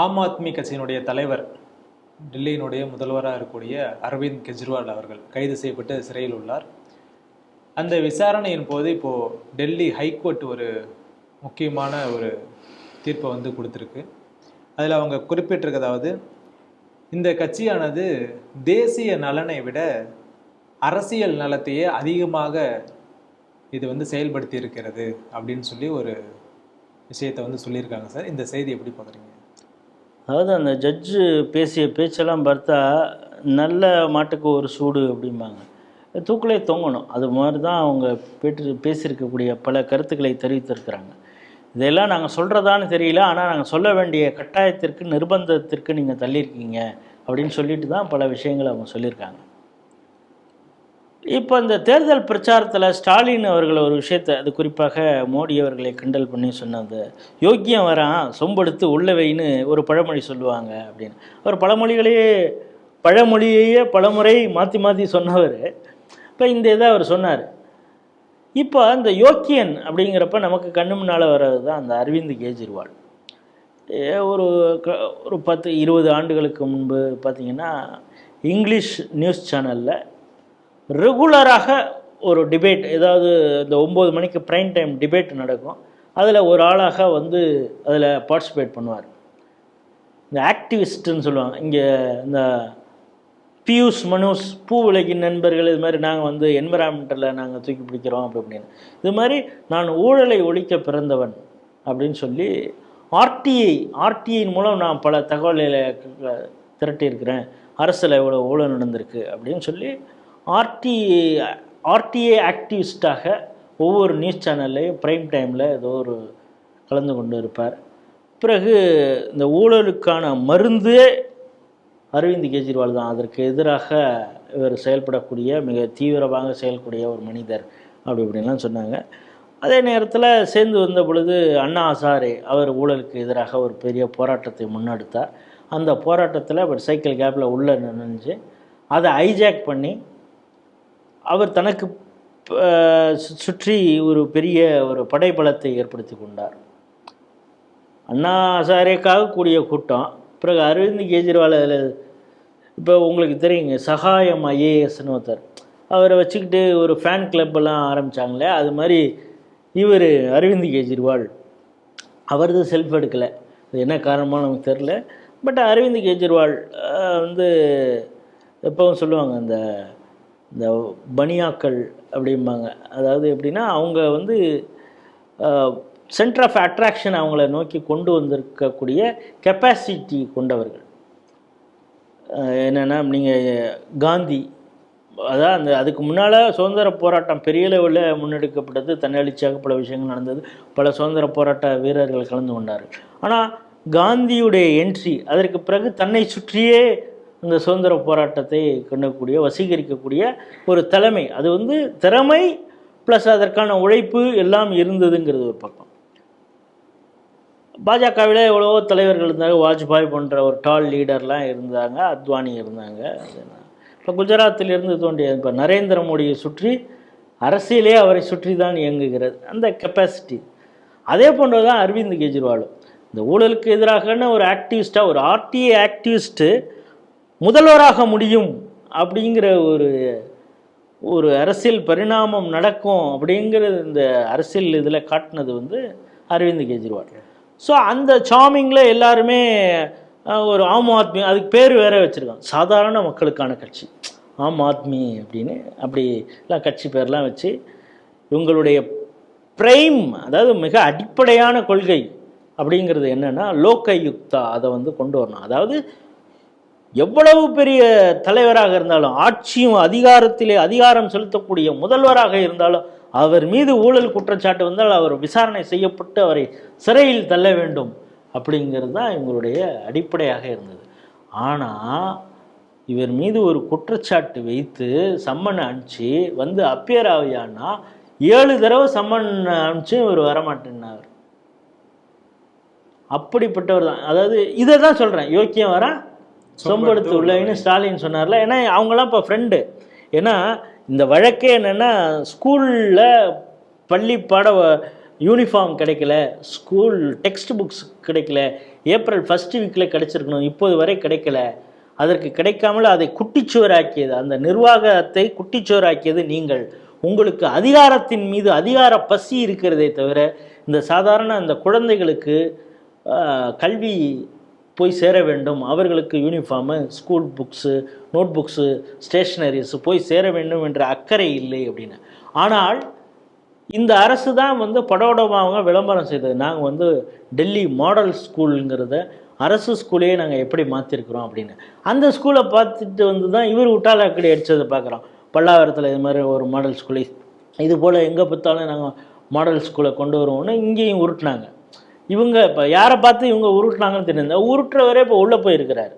ஆம் ஆத்மி கட்சியினுடைய தலைவர் டெல்லியினுடைய முதல்வராக இருக்கக்கூடிய அரவிந்த் கெஜ்ரிவால் அவர்கள் கைது செய்யப்பட்டு சிறையில் உள்ளார். அந்த விசாரணையின் போது இப்போது டெல்லி ஹைகோர்ட் ஒரு முக்கியமான ஒரு தீர்ப்பை வந்து கொடுத்துருக்கு. அதில் அவங்க குறிப்பிட்டிருக்கதாவது இந்த கட்சியானது தேசிய நலனை விட அரசியல் நலத்தையே அதிகமாக இது வந்து செயல்படுத்தி இருக்கிறது அப்படின்னு சொல்லி ஒரு விஷயத்தை வந்து சொல்லியிருக்காங்க சார். இந்த செய்தி எப்படி பார்க்குறீங்க? அதாவது அந்த ஜட்ஜு பேசிய பேச்செல்லாம் பார்த்தா நல்ல மாட்டுக்கு ஒரு சூடு அப்படிம்பாங்க. தூக்கிலே தொங்கணும். அது மாதிரி தான் அவங்க பேட்டு பேசியிருக்கக்கூடிய பல கருத்துக்களை தெரிவித்திருக்கிறாங்க. இதெல்லாம் நாங்கள் சொல்கிறதான்னு தெரியல. ஆனால் நாங்கள் சொல்ல வேண்டிய கட்டாயத்திற்கு நிர்பந்தத்திற்கு நீங்கள் தள்ளியிருக்கீங்க அப்படின்னு சொல்லிட்டு தான் பல விஷயங்களை அவங்க சொல்லியிருக்காங்க. இப்போ இந்த தேர்தல் பிரச்சாரத்தில் ஸ்டாலின் அவர்கள் ஒரு விஷயத்தை அது குறிப்பாக மோடி அவர்களை கிண்டல் பண்ணி சொன்னது யோக்கியம் வரான் சொம்பெடுத்து உள்ளவைன்னு ஒரு பழமொழி சொல்லுவாங்க அப்படின்னு. அவர் பழமொழிகளையே பழமொழியையே பலமுறை மாற்றி மாற்றி சொன்னவர். இப்போ இந்த இதை அவர் சொன்னார். இப்போ அந்த யோக்கியன் அப்படிங்கிறப்ப நமக்கு கண்ணு முன்னால் வர்றது தான் அந்த அரவிந்த் கெஜ்ரிவால். ஏ, ஒரு க- ஒரு பத்து இருபது ஆண்டுகளுக்கு முன்பு பார்த்தீங்கன்னா இங்கிலீஷ் நியூஸ் சேனலில் ரெகுலராக ஒரு டிபேட் ஏதாவது இந்த ஒம்பது மணிக்கு ப்ரைம் டைம் டிபேட் நடக்கும். அதில் ஒரு ஆளாக வந்து அதில் பார்ட்டிசிபேட் பண்ணுவார். இந்த ஆக்டிவிஸ்ட்டுன்னு சொல்லுவாங்க. இங்கே இந்த பியூஷ் மனோஸ் பூ உலகின் நண்பர்கள் இது மாதிரி நாங்கள் வந்து என்விரான்மெண்ட்டில் நாங்கள் தூக்கி பிடிக்கிறோம் அப்படி அப்படின்னு இது மாதிரி நான் ஊழலை ஒழிக்க பிறந்தவன் அப்படின்னு சொல்லி ஆர்டிஐ ஆர்டிஐயின் மூலம் நான் பல தகவல்களை திரட்டியிருக்கிறேன். அரசில் இவ்வளோ ஊழல் நடந்திருக்கு அப்படின்னு சொல்லி ஆர்டி ஆர்டிஏ ஆக்டிவிஸ்டாக ஒவ்வொரு நியூஸ் சேனல்லையும் ப்ரைம் டைமில் ஏதோ ஒரு கலந்து கொண்டு இருப்பார். பிறகு இந்த ஊழலுக்கான மருந்தே அரவிந்த் கெஜ்ரிவால் தான். அதற்கு எதிராக இவர் செயல்படக்கூடிய மிக தீவிரமாக செயல்படக்கூடிய ஒரு மனிதர் அப்படி இப்படின்லாம் சொன்னாங்க. அதே நேரத்தில் சேர்ந்து வந்த பொழுது அண்ணா ஹசாரே அவர் ஊழலுக்கு எதிராக ஒரு பெரிய போராட்டத்தை முன்னெடுத்தார். அந்த போராட்டத்தில் அவர் சைக்கிள் கேப்பில் உள்ளே நினைஞ்சு அதை ஹைஜாக் பண்ணி அவர் தனக்கு சு- சுற்றி ஒரு பெரிய ஒரு படைபலத்தை ஏற்படுத்தி கொண்டார். அண்ணா ஹசாரேக்காக கூடிய கூட்டம். பிறகு அரவிந்த் கெஜ்ரிவால் அதில் இப்போ உங்களுக்கு தெரியுங்க சகாயம் ஐஏஎஸ்னு ஒருத்தர். அவரை வச்சுக்கிட்டு ஒரு ஃபேன் கிளப்பெல்லாம் ஆரம்பித்தாங்களே அது மாதிரி இவர் அரவிந்த் கெஜ்ரிவால். அவரது செல்ஃப் எடுக்கலை. அது என்ன காரணமாக நமக்கு தெரில பட் அரவிந்த் கெஜ்ரிவால் வந்து எப்பவும் சொல்லுவாங்க அந்த இந்த பனியாக்கள் அப்படிம்பாங்க. அதாவது எப்படின்னா அவங்க வந்து சென்டர் ஆஃப் அட்ராக்ஷன் அவங்கள நோக்கி கொண்டு வந்திருக்கக்கூடிய கெப்பாசிட்டி கொண்டவர்கள். என்னென்னா நீங்கள் காந்தி அதான் அந்த அதுக்கு முன்னால் சுதந்திர போராட்டம் பெரிய லெவலில் முன்னெடுக்கப்பட்டது தன்னெழுச்சியாக பல விஷயங்கள் நடந்தது பல சுதந்திர போராட்ட வீரர்கள் கலந்து கொண்டார்கள். ஆனால் காந்தியுடைய என்ட்ரி அதற்கு பிறகு தன்னை சுற்றியே இந்த சுதந்திர போராட்டத்தை கண்ணக்கூடிய வசீகரிக்கக்கூடிய ஒரு தலைமை. அது வந்து திறமை ப்ளஸ் அதற்கான உழைப்பு எல்லாம் இருந்ததுங்கிறது ஒரு பக்கம். பாஜகவில் எவ்வளவோ தலைவர்கள் இருந்தாங்க வாஜ்பாய் போன்ற ஒரு டால் லீடர்லாம் இருந்தாங்க அத்வானி இருந்தாங்க. இப்போ குஜராத்திலிருந்து தோண்டிய இப்போ நரேந்திர மோடியை சுற்றி அரசியலே அவரை சுற்றி தான் இயங்குகிறது. அந்த கெப்பாசிட்டி அதே போன்று தான் அரவிந்த் கெஜ்ரிவாலும். இந்த ஊழலுக்கு எதிராகன ஒரு ஆக்டிவிஸ்ட்டாக ஒரு ஆர்டிஏ ஆக்டிவிஸ்ட்டு முதல்வராக முடியும் அப்படிங்கிற ஒரு ஒரு அரசியல் பரிணாமம் நடக்கும் அப்படிங்கிறது இந்த அரசியல் இதில் காட்டினது வந்து அரவிந்த் கெஜ்ரிவால். ஸோ அந்த சாமிங்கில் எல்லாருமே ஒரு ஆம் ஆத்மி அதுக்கு பேர் வேற வச்சுருக்கான் சாதாரண மக்களுக்கான கட்சி. ஆம் ஆத்மி அப்படின்னு அப்படிலாம் கட்சி பேர்லாம் வச்சு இவங்களுடைய பிரைம் அதாவது மிக அடிப்படையான கொள்கை அப்படிங்கிறது என்னென்னா லோகயுக்தா அதை வந்து கொண்டு வரணும். அதாவது எவ்வளவு பெரிய தலைவராக இருந்தாலும் ஆட்சியும் அதிகாரத்திலே அதிகாரம் செலுத்தக்கூடிய முதல்வராக இருந்தாலும் அவர் மீது ஊழல் குற்றச்சாட்டு வந்தால் அவர் விசாரணை செய்யப்பட்டு அவரை சிறையில் தள்ள வேண்டும் அப்படிங்கிறது தான் இவங்களுடைய அடிப்படையாக இருந்தது. ஆனால் இவர் மீது ஒரு குற்றச்சாட்டு வைத்து சம்மன் அனுப்பிச்சு வந்து அப்பியர் ஆவியானா ஏழு தடவை சம்மன் அனுப்பிச்சு இவர் வரமாட்டேன்னார். அப்படிப்பட்டவர் தான். அதாவது இதை தான் சொல்கிறேன் யோக்கியம் வரேன் சொம்பெடுத்து உள்ளன்னு ஸ்டாலின் சொன்னார்ல. ஏன்னா அவங்களாம் இப்போ ஃப்ரெண்டு ஏன்னா இந்த வழக்கே என்னென்னா ஸ்கூலில் பள்ளி பாட யூனிஃபார்ம் கிடைக்கல ஸ்கூல் டெக்ஸ்ட் புக்ஸ் கிடைக்கல ஏப்ரல் ஃபஸ்ட் வீக்கில் கிடைச்சிருக்கணும் இப்போது வரை கிடைக்கல. அதற்கு கிடைக்காமல் அதை குட்டிச்சுவராக்கியது அந்த நிர்வாகத்தை குட்டிச்சுவராக்கியது நீங்கள். உங்களுக்கு அதிகாரத்தின் மீது அதிகார பசி இருக்கிறதே தவிர இந்த சாதாரண அந்த குழந்தைகளுக்கு கல்வி போய் சேர வேண்டும். அவர்களுக்கு uniform school books note books stationeries போய் சேர வேண்டும் என்ற அக்கறை இல்லை அப்படின்னு. ஆனால் இந்த அரசு தான் வந்து படோடமாக விளம்பரம் செய்தது. நாங்கள் வந்து டெல்லி மாடல் ஸ்கூலுங்கிறத அரசு ஸ்கூலையே நாங்கள் எப்படி மாற்றிருக்கிறோம் அப்படின்னு. அந்த ஸ்கூலை பார்த்துட்டு வந்து தான் இவர் உட்டாலாக்கடி அடித்ததை பார்க்குறோம். பல்லாவரத்தில் இது மாதிரி ஒரு மாடல் ஸ்கூலை இது போல் எங்கே பார்த்தாலும் நாங்கள் மாடல் ஸ்கூலை கொண்டு வருவோம்னு இங்கேயும் உருட்டினாங்க. இவங்க இப்போ யாரை பார்த்து இவங்க உருட்டுனாங்கன்னு தெரியுது உருட்டுறவரே இப்போ உள்ளே போயிருக்கிறார்.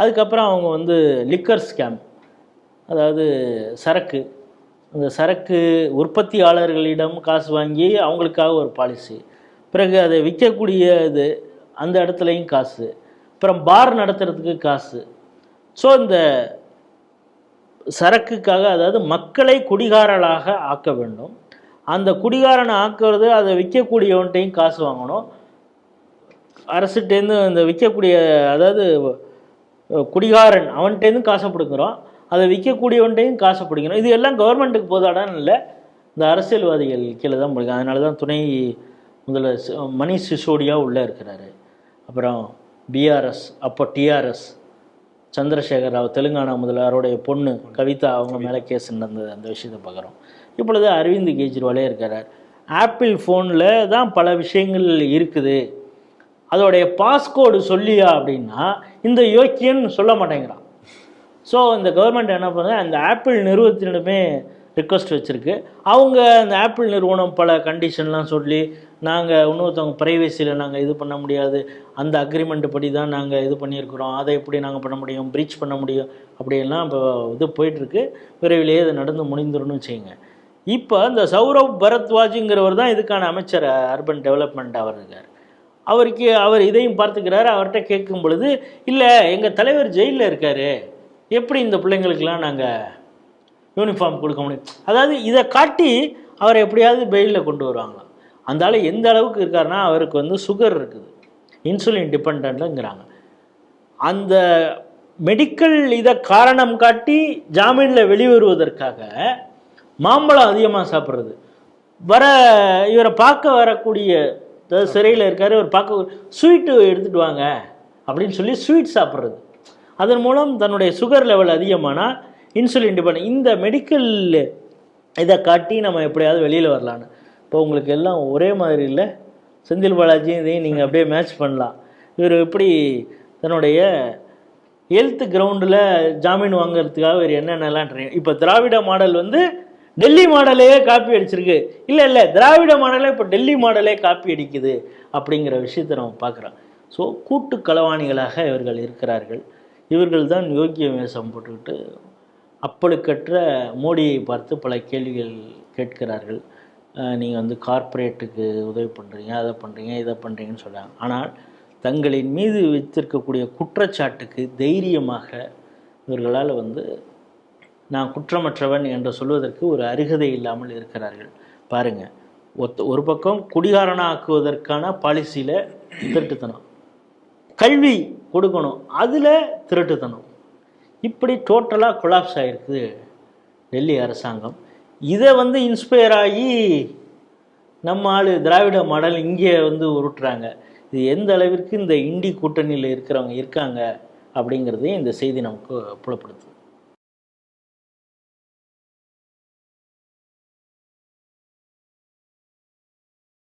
அதுக்கப்புறம் அவங்க வந்து லிக்கர் ஸ்கேம் அதாவது சரக்கு. அந்த சரக்கு உற்பத்தியாளர்களிடம் காசு வாங்கி அவங்களுக்காக ஒரு பாலிசி பிறகு அதை விற்கக்கூடிய இது அந்த இடத்துலையும் காசு. அப்புறம் பார் நடத்துறதுக்கு காசு. ஸோ இந்த சரக்குக்காக அதாவது மக்களை குடிகாரலாக ஆக்க வேண்டும். அந்த குடிகாரனை ஆக்குறது அதை விற்கக்கூடியவன்ட்டையும் காசு வாங்கணும். அரசுகிட்டேருந்து இந்த விற்கக்கூடிய அதாவது குடிகாரன் அவன்கிட்டேருந்து காசை பிடுங்குறோம். அதை விற்கக்கூடியவன்ட்டையும் காசை பிடிக்கணும் இது எல்லாம் கவர்மெண்ட்டுக்கு போதாடான்னு இல்லை. இந்த அரசியல்வாதிகள் கீழே தான் பிடிக்கும் அதனால தான் துணை முதல்ல மணி மணிஷ் சிசோடியா உள்ளே இருக்கிறாரு. அப்புறம் பிஆர்எஸ் அப்போ டிஆர்எஸ் சந்திரசேகர் ராவ் தெலுங்கானா முதல்வருடைய பொண்ணு கவிதா அவங்க மேலே கேஸ் நடந்தது. அந்த விஷயத்தை பார்க்குறோம். இப்பொழுது அரவிந்த் கெஜ்ரிவாலே இருக்கிறார் ஆப்பிள் ஃபோனில் தான் பல விஷயங்கள் இருக்குது. அதோடைய பாஸ்கோடு சொல்லியா அப்படின்னா இந்த யோக்கியன்னு சொல்ல மாட்டேங்கிறான். ஸோ இந்த கவர்மெண்ட் என்ன பண்ணுது? அந்த ஆப்பிள் நிறுவனத்தினிடமே ரிக்வஸ்ட் வச்சுருக்கு. அவங்க அந்த ஆப்பிள் நிறுவனம் பல கண்டிஷன்லாம் சொல்லி நாங்கள் இன்னொருத்தவங்க ப்ரைவேசியில் நாங்கள் இது பண்ண முடியாது. அந்த அக்ரிமெண்ட் படி தான் நாங்கள் இது பண்ணியிருக்கிறோம். அதை எப்படி நாங்கள் பண்ண முடியும்? ப்ரீச் பண்ண முடியும்? அப்படியெல்லாம் இப்போ இது போயிட்டுருக்கு. விரைவிலேயே இது நடந்து முடிந்துடணும் வச்சுக்கோங்க. இப்போ இந்த சௌரவ் பரத்வாஜுங்கிறவர் தான் இதுக்கான அமைச்சர் அர்பன் டெவலப்மெண்ட் அவர் இருக்கார். அவருக்கு அவர் இதையும் பார்த்துக்கிறாரு. அவர்கிட்ட கேட்கும் பொழுது இல்லை எங்கள் தலைவர் ஜெயிலில் இருக்காரு. எப்படி இந்த பிள்ளைங்களுக்கெல்லாம் நாங்கள் யூனிஃபார்ம் கொடுக்க முடியும். அதாவது இதை காட்டி அவரை எப்படியாவது பெயிலில் கொண்டு வருவாங்களாம். அந்த ஆள் எந்த அளவுக்கு இருக்காருன்னா அவருக்கு வந்து சுகர் இருக்குது. இன்சுலின் டிபெண்ட்டுங்கிறாங்க அந்த மெடிக்கல் இதை காரணம் காட்டி ஜாமீனில் வெளிவருவதற்காக மாம்பழம் அதிகமாக சாப்பிட்றது. வர இவரை பார்க்க வரக்கூடிய அதாவது சிறையில் இருக்கார் இவர் பார்க்க ஸ்வீட்டு எடுத்துகிட்டு வாங்க அப்படின்னு சொல்லி ஸ்வீட் சாப்பிட்றது. அதன் மூலம் தன்னுடைய சுகர் லெவல் அதிகமானால் இன்சுலின் டிபெண்ட் இந்த மெடிக்கல் இதை காட்டி நம்ம எப்படியாவது வெளியில் வரலான்னு இப்போ உங்களுக்கு எல்லாம் ஒரே மாதிரி இல்லை. செந்தில் பாலாஜியும் இதையும் நீங்கள் அப்படியே மேட்ச் பண்ணலாம். இவர் எப்படி தன்னுடைய ஹெல்த் கிரவுண்டில் ஜாமீன் வாங்குறதுக்காக இவர் என்னென்னலாம் ட்ரை இப்போ திராவிட மாடல் வந்து டெல்லி மாடலையே காப்பி அடிச்சிருக்கு. இல்லை இல்லை திராவிட மாடலே இப்போ டெல்லி மாடலே காப்பி அடிக்குது அப்படிங்கிற விஷயத்தை நம்ம பார்க்குறோம். ஸோ கூட்டு களவாணிகளாக இவர்கள் இருக்கிறார்கள். இவர்கள் தான் யோக்கிய வேஷம் போட்டுக்கிட்டு அப்பழுக்கற்ற மோடியை பார்த்து பல கேள்விகள் கேட்கிறார்கள். நீங்கள் வந்து கார்ப்பரேட்டுக்கு உதவி பண்ணுறீங்க அதை பண்ணுறீங்க இதை பண்ணுறீங்கன்னு சொல்கிறாங்க ஆனால் தங்களின் மீது வைத்திருக்கக்கூடிய குற்றச்சாட்டுக்கு தைரியமாக இவர்களால் வந்து நான் குற்றமற்றவன் என்று சொல்வதற்கு ஒரு அருகதை இல்லாமல் இருக்கிறார்கள். பாருங்கள் ஒத்த ஒரு பக்கம் குடிகாரனாக்குவதற்கான பாலிசியில் திருட்டுத்தனம். கல்வி கொடுக்கணும். அதில் திருட்டுத்தனம். இப்படி டோட்டலாக கொலாப்ஸ் ஆகிருக்குது டெல்லி அரசாங்கம். இதை வந்து இன்ஸ்பயர் ஆகி நம்ம ஆள் திராவிட மாடல் இங்கே வந்து உருட்டுறாங்க. இது எந்த அளவிற்கு இந்த இண்டி கூட்டணியில் இருக்கிறவங்க இருக்காங்க அப்படிங்கிறதையும் இந்த செய்தி நமக்கு புலப்படுத்துது.